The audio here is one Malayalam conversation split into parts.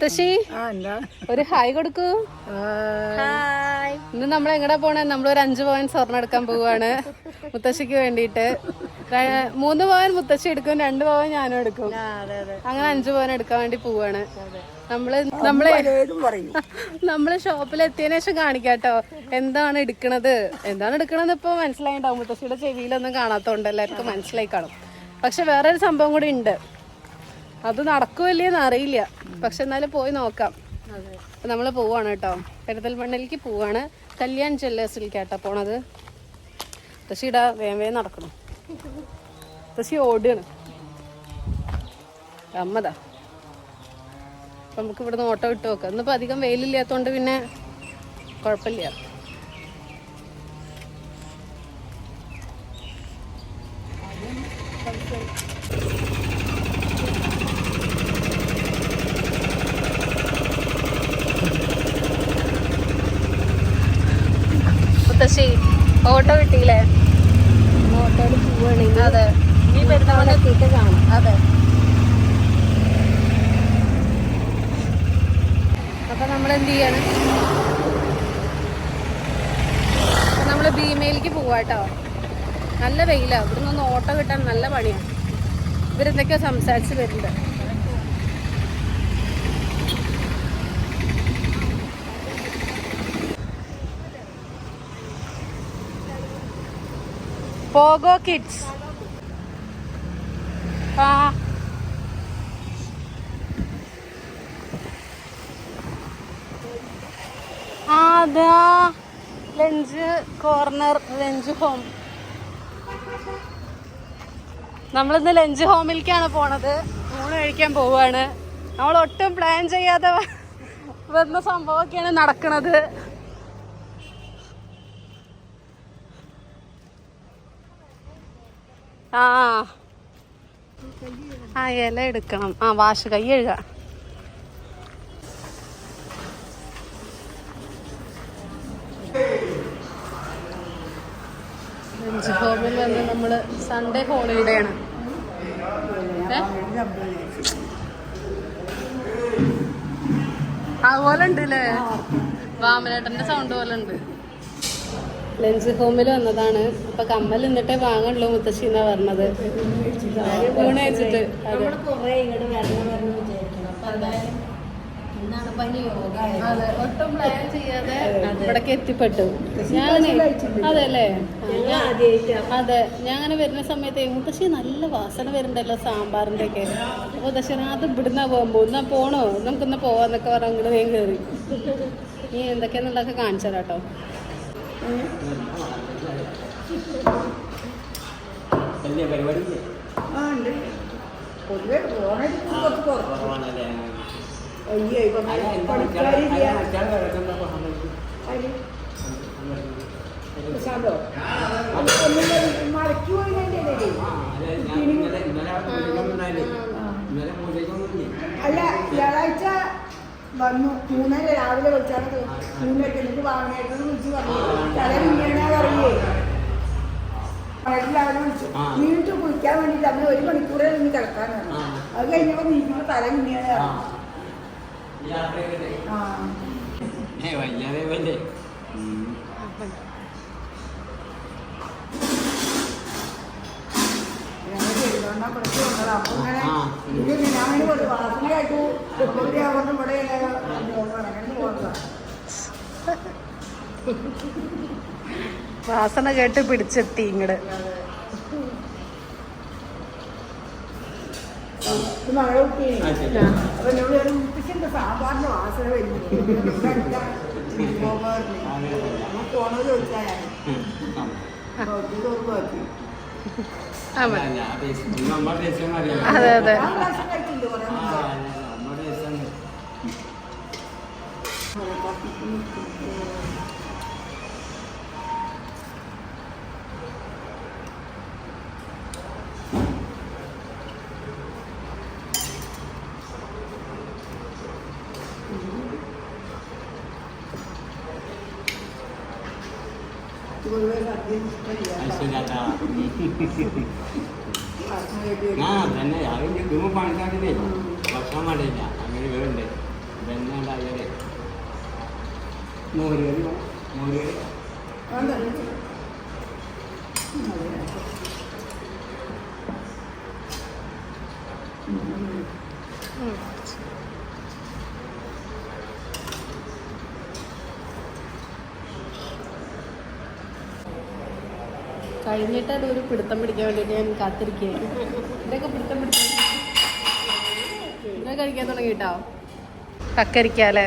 മുത്തശ്ശി ഒരു ഹായ് കൊടുക്കൂ. ഹായ്. ഇന്ന് നമ്മൾ എങ്ങടാ പോണേ? നമ്മൾ ഒരു അഞ്ചു പവൻ സ്വർണം എടുക്കാൻ പോവാണ് മുത്തശ്ശിക്ക് വേണ്ടിയിട്ട്. മൂന്ന് പവൻ മുത്തശ്ശി എടുക്കും രണ്ട് പവൻ ഞാനും എടുക്കും. അതെ അതെ. അങ്ങനെ അഞ്ചു പവൻ എടുക്കാൻ വേണ്ടി പോവാണ്. നമ്മൾ നമ്മളെ നമ്മൾ ഷോപ്പിൽ എത്തിയതിനു ശേഷം കാണിക്കാട്ടോ. എന്താണ് എടുക്കണത്? എന്താണ് എടുക്കണത് ഇപ്പൊ മനസ്സിലായിണ്ടാവും. മുത്തശ്ശിയുടെ ചെവിയിലൊന്നും കാണാത്തോണ്ട് എല്ലാവർക്കും മനസ്സിലായി കാണും പക്ഷെ വേറൊരു സംഭവം കൂടി ഉണ്ട്. അത് നടക്കുമല്ലേന്ന് അറിയില്ല. പക്ഷെ എന്നാലും പോയി നോക്കാം. നമ്മൾ പോവാണ് കേട്ടോ. പെരുന്തൽമണ്ണയിലേക്ക് പോവാണ്. കല്യാൺ ജ്വല്ലേഴ്സിലേക്കാട്ടോ പോണത്. തശി ഇടാ വേം വേഗം നടക്കണം തശി ഓടുകയാണ്. അമ്മതാ. നമുക്ക് ഇവിടുന്ന് ഓട്ടോ ഇട്ട് നോക്കാം. ഇന്നിപ്പോ അധികം വെയിലില്ലാത്തോണ്ട് പിന്നെ കുഴപ്പമില്ല മുത്തശ്ശി ഓട്ടോ കിട്ടിയില്ലേ? ഓട്ടോയിൽ പോവുകയാണെങ്കിൽ അതെ നീ കാണാം. അതെ. അപ്പൊ നമ്മൾ എന്ത് ചെയ്യാണ് നമ്മൾ ഭീമയിലേക്ക് പോവാട്ടോ നല്ല വെയിലാ. ഇവിടുന്ന് ഒന്ന് ഓട്ടോ കിട്ടാൻ നല്ല പണിയാണ് ഇവരെന്തൊക്കെയോ സംസാരിച്ച് വരുന്നുണ്ട്. പോഗോ കിഡ്സ് ആ. അതാ. ലഞ്ച് കോർണർ ലഞ്ച് ഹോം നമ്മളിന്ന് ലഞ്ച് ഹോമിലേക്കാണ് പോണത്. ഊണ് കഴിക്കാൻ പോവാണ്. നമ്മൾ ഒട്ടും പ്ലാൻ ചെയ്യാതെ വന്ന സംഭവമൊക്കെയാണ് നടക്കണത്. ആ ആ. ഇല എടുക്കണം. ആ വാഷ് കൈ എഴുക ഹോമിൽ വന്ന് നമ്മൾ സൺഡേ ഹോളിഡേ ആണ്? അതുപോലെ ഉണ്ട് അല്ലേ വാമനേട്ടന്റെ സൗണ്ട് പോലെ ഉണ്ട് ലഞ്ച് ഹോമിൽ വന്നതാണ്. അപ്പൊ കമ്മൽ എന്നിട്ടേ വാങ്ങുള്ളൂ മുത്തശ്ശി എന്നാ പറഞ്ഞത്. ഊണ് വെച്ചിട്ട് അതെ. ഒട്ടും പ്ലാൻ ചെയ്യാതെ ഇവിടേക്ക് എത്തിപ്പെട്ടു. ഞാൻ അതെ അല്ലേ ആദ്യമായിട്ടാണ് അതെ ഞാൻ അങ്ങനെ വരുന്ന സമയത്ത് മുത്തശ്ശി നല്ല വാസന വരുന്നുണ്ടല്ലോ സാമ്പാറിന്റെ ഒക്കെ അപ്പൊ മുത്തശ്ശി അത് ഇവിടുന്നാ പോകുമ്പോ എന്നാ പോണോ? നമുക്കൊന്ന് പോവാന്നൊക്കെ പറഞ്ഞു അങ്ങോട്ട് വേഗം കയറി നീ എന്തൊക്കെയാന്നുള്ളതൊക്കെ കാണിച്ചു തരാം കേട്ടോ. വലിയ പരിപാടി ആ ഉണ്ട്. പൊതുവെ കുറവാണല്ലേ അയ്യോ ഇപ്പൊ വന്നു. മൂന്നര രാവിലെ വിളിച്ചാണ് മൂന്നര എനിക്ക് വാങ്ങായിരുന്നു വിളിച്ച് പറഞ്ഞു. തല പറയേ. എല്ലാവരും വിളിച്ചു. വീണ്ടും കുളിക്കാൻ വേണ്ടിട്ട് അവർ ഒരു മണിക്കൂറേ നിന്ന് കിടക്കാൻ പറഞ്ഞു. ആ. അത് കഴിഞ്ഞപ്പോ നീക്കുമ്പോ തല മിന്നണ ആ. യാത്രയൊക്കെ കൊണ്ടത് അപ്പൊ ഇങ്ങനെ. ഇത് ഞാൻ ഒരു വാസന കേട്ടു ഇവിടെ അവിടെ ഇവിടെ അങ്ങനെ പോകുന്നതാ വാസന കേട്ട് പിടിച്ചെത്തി ഇങ്ങട്. ഇത് സാമ്പാറിന്റെ വാസന വരുന്നു. ചോദിച്ചാൽ അതെ. അതെ ആ തന്നെ അതിന്റെ ധൂമ പണിക്കാട്ടില്ലേ ഭക്ഷണം വേണ്ടില്ല അങ്ങനെ വേണ്ട ഇതന്നെ ഉണ്ടായാലേ. മോര് കറി മോര് കറി കഴിഞ്ഞിട്ട് അതൊരു പിടുത്തം പിടിക്കാൻ വേണ്ടിയിട്ട് ഞാൻ കാത്തിരിക്കുകയാണ്. ഇതൊക്കെ പിടുത്തം പിടിക്കാൻ കഴിക്കാൻ തുടങ്ങിട്ടോ കക്കരിക്കല്ലേ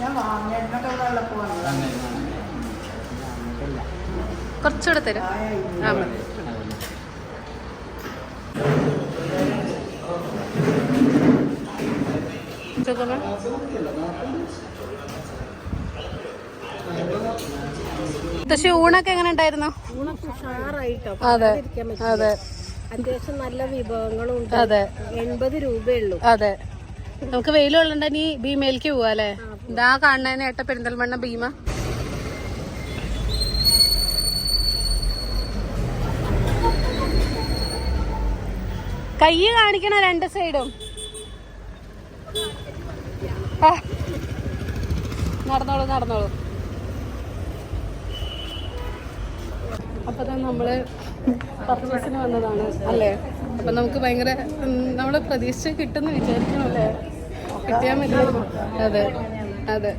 ഞാൻ വാങ്ങിയിരുന്നൊക്കെ ഇവിടെ ഉള്ളപ്പോൾ വന്നതാണ് തന്നെ വേണം. നമുക്കില്ല. കുറച്ചുകൂടെ തരും. ആ മതി? പക്ഷെ ഊണൊക്കെ എങ്ങനെ ഉണ്ടായിരുന്നു? അതെ. അതെ. അത്യാവശ്യം നല്ല വിഭവങ്ങളും ഉണ്ട്. അതെ. എൺപത് രൂപയുള്ളൂ അതെ. നമുക്ക് നീ ഭീമയിലേക്ക് പോവാ അല്ലേ? ഇതാ കാണുന്നതിന് ഏട്ട പെരിന്തൽമണ്ണ ഭീമ. കൈ കാണിക്കണ രണ്ട് സൈഡും. നടന്നോളൂ നടന്നോളൂ. അപ്പൊ നമ്മൾ പർച്ചേസിന് വന്നതാണ് അല്ലേ? അപ്പൊ നമുക്ക് ഭയങ്കര നമ്മൾ പ്രതീക്ഷ കിട്ടുന്ന വിചാരിക്കണം അല്ലേ? കിട്ടിയാൽ മതി. അതെ അതെ.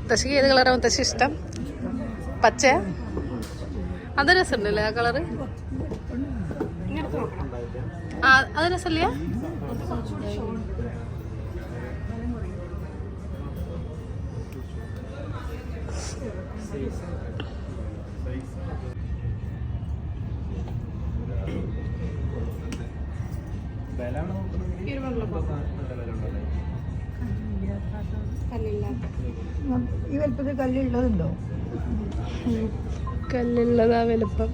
മുത്തശ്ശിക്ക് ഏത് കളറാണ് മുത്തശ്ശി ഇഷ്ടം? പച്ച? അത് രസമുണ്ടല്ലേ ആ കളറ് ആ അത് രസമില്ല? കല്ലില്ലാത്ത ഈ വലുപ്പത്തിൽ കല്ലുള്ളതുണ്ടോ? കല്ലുള്ളതാ വലുപ്പം.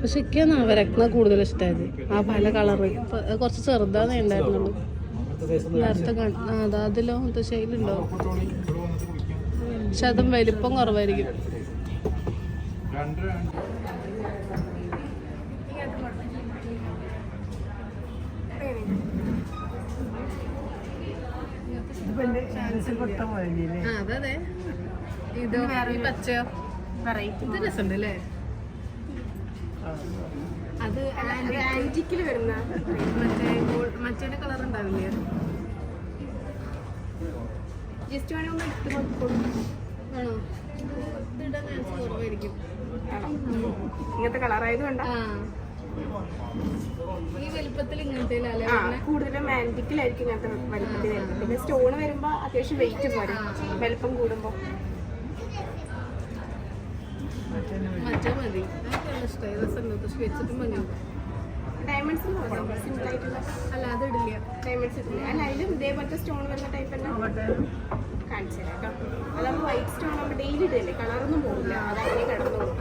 പക്ഷെ എനിക്കാണ് അവരക്ന കൂടുതൽ ഇഷ്ടമായത് ആ പല കളറ്. കുറച്ച് ചെറുതാന്നേ ഉണ്ടായിരുന്നുള്ളൂ. നേരത്തെ അതാ അതിലോ ശൈലുണ്ടോ? പക്ഷെ അതും വലിപ്പം കുറവായിരിക്കും ഇതിപ്പോ എന്റെ ചാൻസ് പൊട്ട പോലെ ആ അതെ ഇതോ ഈ പച്ചയോ വെറൈറ്റി ഇത് രസമുണ്ട് അല്ലേ അത് ആന്റിക്കിൽ വരുന്ന മറ്റേ കളർ ഉണ്ടാവില്ലേ? ജസ്റ്റ് വേണമെങ്കിൽ ഒന്ന് ഇട്ട് നോക്കിക്കോളൂ ആണോ? ഇതിടാൻ ചാൻസ് കുറവായിരിക്കും. ഇങ്ങനത്തെ കളറായതുകൊണ്ട് ആ. ആ കൂടുതലും ആന്റിക്കിലായിരിക്കും ഇങ്ങനത്തെ വലിപ്പത്തിൽ വരുന്നത്. പിന്നെ സ്റ്റോൺ വരുമ്പോൾ അത്യാവശ്യം വെയിറ്റ് പോരും. വലിപ്പം കൂടുമ്പോൾ ഡയമണ്ട്സ് സിമ്പിൾ ആയിട്ടുള്ള. അല്ല അത് ഇടില്ല. ഡയമണ്ട്സ് അല്ല അതിലും ഇതേപോലത്തെ സ്റ്റോൺ വരുന്ന ടൈപ്പ് തന്നെ. കാണിച്ചു തരാം കേട്ടോ. അതാകുമ്പോൾ വൈറ്റ് സ്റ്റോൺ നമ്മൾ ഡെയിലി ഇടില്ലേ? കളറൊന്നും പോകില്ല അതങ്ങനെ കിടന്നോളും.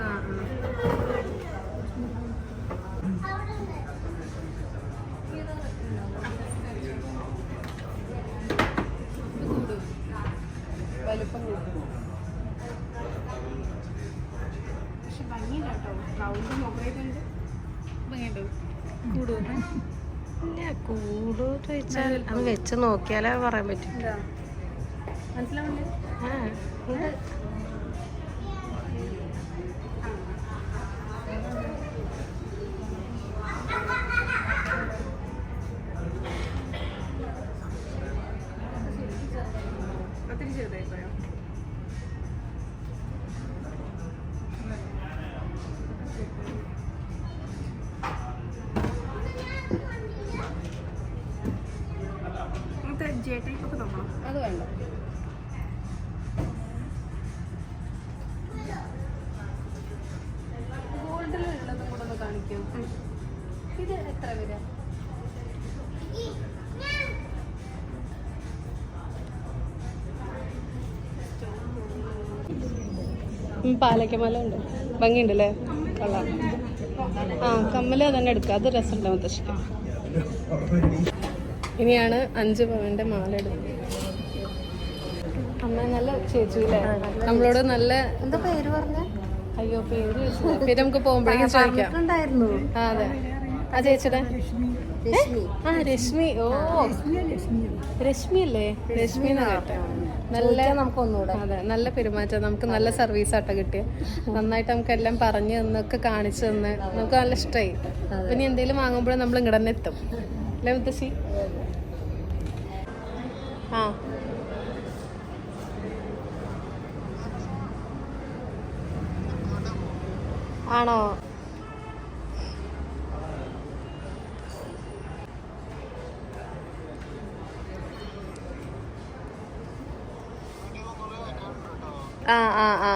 ഭംഗിയില്ല കേട്ടോ റൗണ്ട് മുകളിലുണ്ട് ഭംഗിയുണ്ട്? കൂടും ഇല്ല കൂടു ചോദിച്ചാൽ അത് വെച്ച് നോക്കിയാലേ പറയാൻ പറ്റും. മനസ്സിലാവില്ലേ ആ ഉണ്ട്. ഒത്തിരി ചെറുതായി. പാലക്കമല ഉണ്ട് ഭംഗിയുണ്ട് അല്ലേ കൊള്ളാം. ആ കമ്മൽ തന്നെ എടുക്കുക അത് രസമുണ്ട് മുത്തശ്ശിക്ക്. ഇനിയാണ് അഞ്ച് പവന്റെ മാല എടുക്കുന്നത്. അമ്മ നല്ല ചേച്ചി അല്ലേ നമ്മളോട് നല്ല എന്താ പേര് പറഞ്ഞ? അയ്യോ പേര് പിന്നെ പേര് നമുക്ക് പോകുമ്പോഴേക്കും ചോദിക്കാം. അതെ. ആ ചേച്ചിയുടെ രശ്മി. ആ രശ്മി. ഓ. രശ്മി അല്ലേ? രശ്മി എന്നാ കേട്ടെ. നല്ല നമുക്ക് ഒന്നുകൂടെ അതെ നല്ല പെരുമാറ്റം നമുക്ക് നല്ല സർവീസ് ആട്ടോ കിട്ടിയ. നന്നായിട്ട് നമുക്ക് എല്ലാം പറഞ്ഞു തന്നൊക്കെ കാണിച്ചു തന്ന്. നമുക്ക് നല്ല ഇഷ്ടമായി പിന്നെ എന്തെങ്കിലും വാങ്ങുമ്പോഴും നമ്മൾ ഇങ്ങടെ തന്നെ എത്തും. അല്ലേ മുത്തശ്ശി? ആ. ആണോ? ആ ആ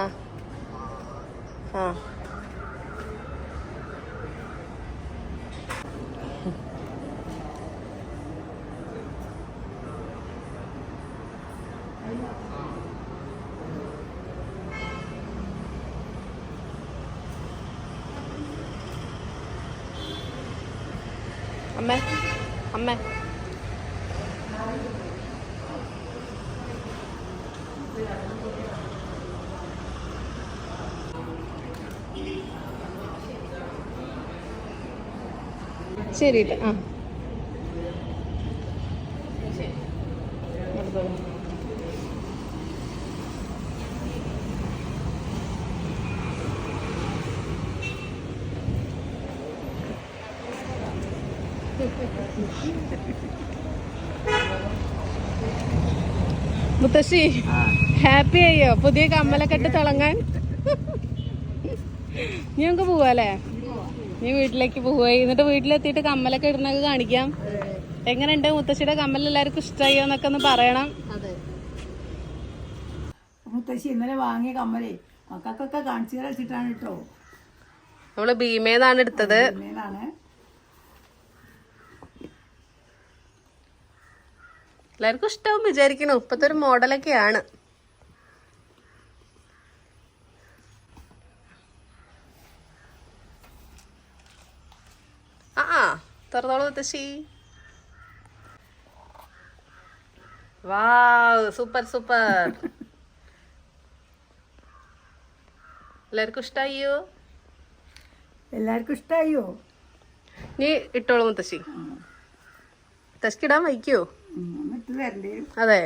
ആ ആ അമ്മേ അമ്മേ ശരി ആ. മുത്തശ്ശി ഹാപ്പി ആയോ? പുതിയ കമ്മലൊക്കെ ഇട്ട് തിളങ്ങാൻ? നീ നമുക്ക് പോവാല്ലേ? നീ വീട്ടിലേക്ക് പോവുകയായി എന്നിട്ട് വീട്ടിലെത്തിയിട്ട് കമ്മലൊക്കെ ഇടുന്നൊക്കെ കാണിക്കാം. എങ്ങനെയുണ്ട്? മുത്തശ്ശിയുടെ കമ്മൽ എല്ലാവർക്കും ഇഷ്ടമായോ എന്നൊക്കെ ഒന്ന് പറയണം. മുത്തശ്ശി ഇന്നലെ വാങ്ങിയ കമ്മലേ മക്കൾക്കൊക്കെ കാണിച്ചു വെച്ചിട്ടാണ് കേട്ടോ നമ്മൾ ഭീമേന്നാണ് എടുത്തത്. എല്ലാവർക്കും ഇഷ്ടവും വിചാരിക്കണു. ഇപ്പത്തെ ഒരു മോഡലൊക്കെയാണ് ആ ആ തുറന്നോളൂ മുത്തശ്ശി വാവ് സൂപ്പർ സൂപ്പർ എല്ലാവർക്കും ഇഷ്ടായോ? എല്ലാവർക്കും ഇഷ്ടായോ? നീ ഇട്ടോളൂ മുത്തശ്ശി. മുത്തശ്ശിക്ക് ഇടാൻ വയ്ക്കോ? അതെ.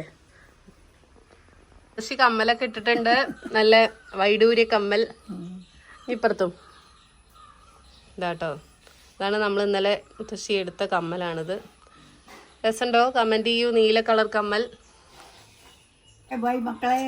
മുത്തശ്ശി കമ്മലൊക്കെ ഇട്ടിട്ടുണ്ട്. നല്ല വൈഡൂര്യ കമ്മൽ. ഇപ്പുറത്തും. ഇതാട്ടോ. ഇതാണ് നമ്മൾ ഇന്നലെ മുത്തശ്ശി എടുത്ത കമ്മലാണിത്. രസമുണ്ടോ? കമന്റ് ചെയ്യൂ. നീല കളർ കമ്മൽ. ബൈ മക്കളെ.